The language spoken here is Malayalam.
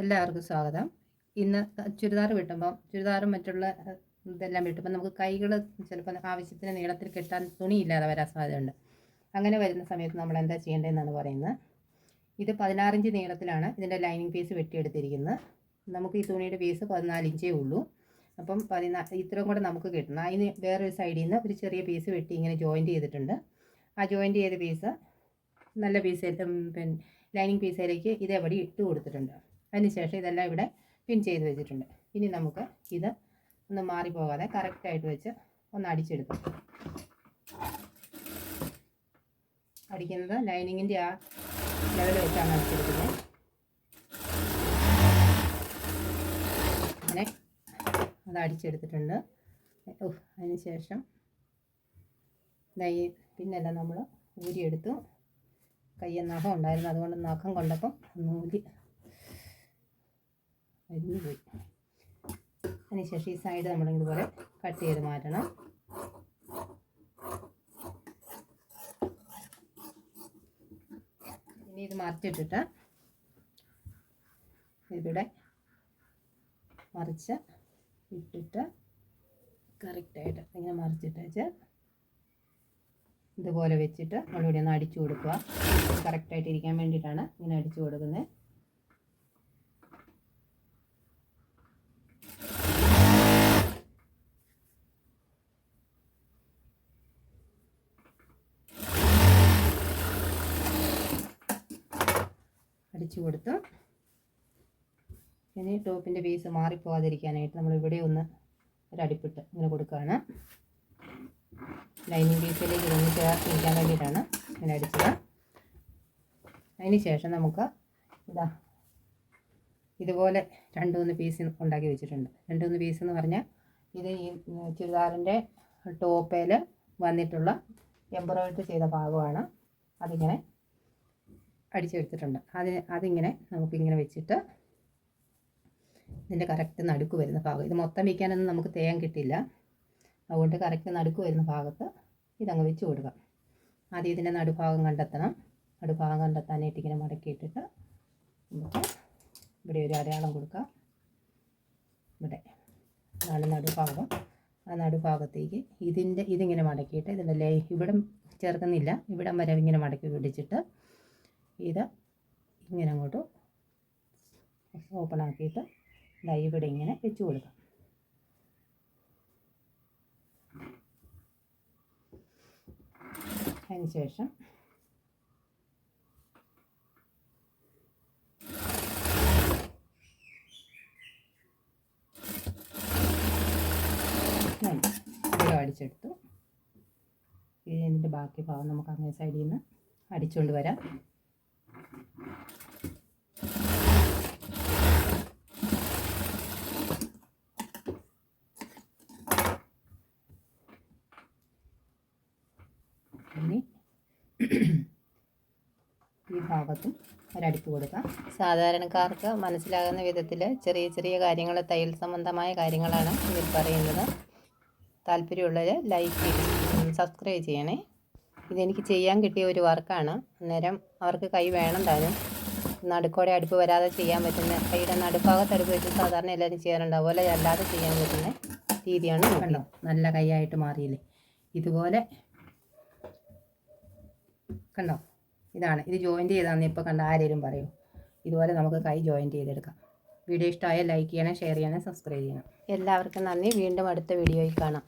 എല്ലാവർക്കും സ്വാഗതം. ഇന്ന് ചുരിദാർ വെട്ടുമ്പോൾ ചുരിദാറും മറ്റുള്ള ഇതെല്ലാം വെട്ടുമ്പോൾ നമുക്ക് കൈകൾ ചിലപ്പോൾ ആവശ്യത്തിന് നീളത്തിൽ കിട്ടാൻ തുണിയില്ലാതെ വരാൻ സാധ്യതയുണ്ട്. അങ്ങനെ വരുന്ന സമയത്ത് നമ്മൾ എന്താ ചെയ്യേണ്ടതെന്നാണ് പറയുന്നത്. ഇത് പതിനാറിഞ്ച് നീളത്തിലാണ് ഇതിന്റെ ലൈനിങ് പീസ് വെട്ടിയെടുത്തിരിക്കുന്നത്. നമുക്ക് ഈ തുണിയുടെ പീസ് പതിനാലിഞ്ചേ ഉള്ളൂ. അപ്പം പതിനാ ഇത്രയും കൂടെ നമുക്ക് കിട്ടണം. അതിന് വേറൊരു സൈഡിൽ നിന്ന് ഒരു ചെറിയ പീസ് വെട്ടി ഇങ്ങനെ ജോയിന്റ് ചെയ്തിട്ടുണ്ട്. ആ ജോയിന്റ് ചെയ്ത പീസ് നല്ല പീസ് പിന്നെ ലൈനിങ് പീസിലേക്ക് ഇതേപടി ഇട്ട് കൊടുത്തിട്ടുണ്ട്. അതിനുശേഷം ഇതെല്ലാം ഇവിടെ പിൻ ചെയ്ത് വെച്ചിട്ടുണ്ട്. ഇനി നമുക്ക് ഇത് ഒന്ന് മാറിപ്പോകാതെ കറക്റ്റായിട്ട് വെച്ച് ഒന്ന് അടിച്ചെടുക്കും. അടിക്കുന്നത് ലൈനിങ്ങിന്റെ ആ ലെവൽ വെച്ചാണ് അടിച്ചെടുക്കുന്നത്. അങ്ങനെ അത് അടിച്ചെടുത്തിട്ടുണ്ട്. അതിന് ശേഷം ഈ പിന്നെല്ലാം നമ്മൾ ഊരിയെടുത്തു. കയ്യിൽ നഖം ഉണ്ടായിരുന്നു അതുകൊണ്ട് നഖം കൊണ്ടപ്പം നൂൽ അരിഞ്ഞു പോയി. അതിനുശേഷം ഈ സൈഡ് നമ്മൾ ഇതുപോലെ കട്ട് ചെയ്ത് മാറ്റണം. ഇനി ഇത് മറിച്ചിട്ടിട്ട് ഇവിടെ മറിച്ച് ഇട്ടിട്ട് കറക്റ്റായിട്ട് ഇങ്ങനെ മറിച്ചിട്ട് വെച്ച് ഇതുപോലെ വെച്ചിട്ട് നമ്മളിവിടെ ഒന്ന് അടിച്ചു കൊടുക്കുക. കറക്റ്റായിട്ട് ഇരിക്കാൻ വേണ്ടിയിട്ടാണ് ഇങ്ങനെ അടിച്ചു കൊടുക്കുന്നത്. അടിച്ചു കൊടുത്ത് ഇനി ടോപ്പിന്റെ പീസ് മാറിപ്പോകാതിരിക്കാനായിട്ട് നമ്മൾ ഇവിടെ ഒന്ന് ഒരടിപ്പിട്ട് ഇങ്ങനെ കൊടുക്കുകയാണ്. ലൈനിങ് പീസിലേക്ക് ഇതൊന്ന് ചേർത്തിരിക്കാൻ വേണ്ടിയിട്ടാണ് ഇങ്ങനെ അടിച്ചത്. അതിന് ശേഷം നമുക്ക് ഇതാ ഇതുപോലെ രണ്ട് മൂന്ന് പീസ് ഉണ്ടാക്കി വെച്ചിട്ടുണ്ട്. രണ്ട് മൂന്ന് പീസ് എന്ന് പറഞ്ഞാൽ ഇത് ഈ ചുരിദാറിന്റെ ടോപ്പേൽ വന്നിട്ടുള്ള എംബ്രോയിഡറി ചെയ്ത ഭാഗമാണ്. അതിങ്ങനെ അടിച്ചെടുത്തിട്ടുണ്ട്. അത് അതിങ്ങനെ നമുക്കിങ്ങനെ വെച്ചിട്ട് ഇതിന്റെ കറക്റ്റ് നടുക്ക് വരുന്ന ഭാഗം. ഇത് മൊത്തം വയ്ക്കാനൊന്നും നമുക്ക് തേൻ കിട്ടില്ല. അതുകൊണ്ട് കറക്റ്റ് നടുക്ക് വരുന്ന ഭാഗത്ത് ഇതങ്ങ് വെച്ച് കൊടുക്കാം. ആദ്യം ഇതിന്റെ നടുഭാഗം കണ്ടെത്തണം. നടുഭാഗം കണ്ടെത്താനായിട്ട് ഇങ്ങനെ മടക്കിയിട്ടിട്ട് നമുക്ക് ഇവിടെ ഒരു അടയാളം കൊടുക്കാം. ഇവിടെ അതാണ് നടുഭാഗം. ആ നടുഭാഗത്തേക്ക് ഇതിന്റെ ഇതിങ്ങനെ മടക്കിയിട്ട് ഇതിന്റെ ലേ ഇവിടം ചേർക്കുന്നില്ല. ഇവിടം വരെ ഇങ്ങനെ മടക്കി പിടിച്ചിട്ട് ഇത് ഇങ്ങനെ അങ്ങോട്ട് ഓപ്പൺ ആക്കിയിട്ട് ഡൈ ഇവിടെ ഇങ്ങനെ വെച്ച് കൊടുക്കാം. അതിന് ശേഷം അടിച്ചെടുത്തു. ഇതിന്റെ ബാക്കി ഭാഗം നമുക്ക് അങ്ങേ സൈഡിൽ നിന്ന് അടിച്ചുകൊണ്ട് വരാം ഇനി ഈ ഭാഗത്തും ഒരടിപ്പ് കൊടുക്കാം. സാധാരണക്കാർക്ക് മനസ്സിലാകുന്ന വിധത്തിൽ ചെറിയ ചെറിയ കാര്യങ്ങൾ തയ്യൽ സംബന്ധമായ കാര്യങ്ങളാണ് ഇതിൽ പറയുന്നത്. താല്പര്യമുള്ളവർ ലൈക്ക് സബ്സ്ക്രൈബ് ചെയ്യണേ. ഇതെനിക്ക് ചെയ്യാൻ കിട്ടിയ ഒരു വർക്കാണ്. അന്നേരം അവർക്ക് കൈ വേണം താനും. നടുക്കോടെ അടുപ്പ് വരാതെ ചെയ്യാൻ പറ്റുന്ന കൈയുടെ നടുഭാഗത്ത് അടുപ്പ് വെച്ച് സാധാരണ എല്ലാവരും ചെയ്യാറുണ്ട് അതുപോലെ അല്ലാതെ ചെയ്യാൻ പറ്റുന്ന രീതിയാണ് കണ്ടോ? നല്ല കൈയായിട്ട് മാറിയില്ലേ? ഇതുപോലെ. കണ്ടോ? ഇതാണ്. ഇത് ജോയിന്റ് ചെയ്താന്ന് ഇപ്പോൾ കണ്ട ആരെങ്കിലും പറയൂ? ഇതുപോലെ നമുക്ക് കൈ ജോയിന്റ് ചെയ്തെടുക്കാം. വീഡിയോ ഇഷ്ടമായാൽ ലൈക്ക് ചെയ്യണം ഷെയർ ചെയ്യണം സബ്സ്ക്രൈബ് ചെയ്യണം. എല്ലാവർക്കും നന്ദി. വീണ്ടും അടുത്ത വീഡിയോയിൽ കാണാം.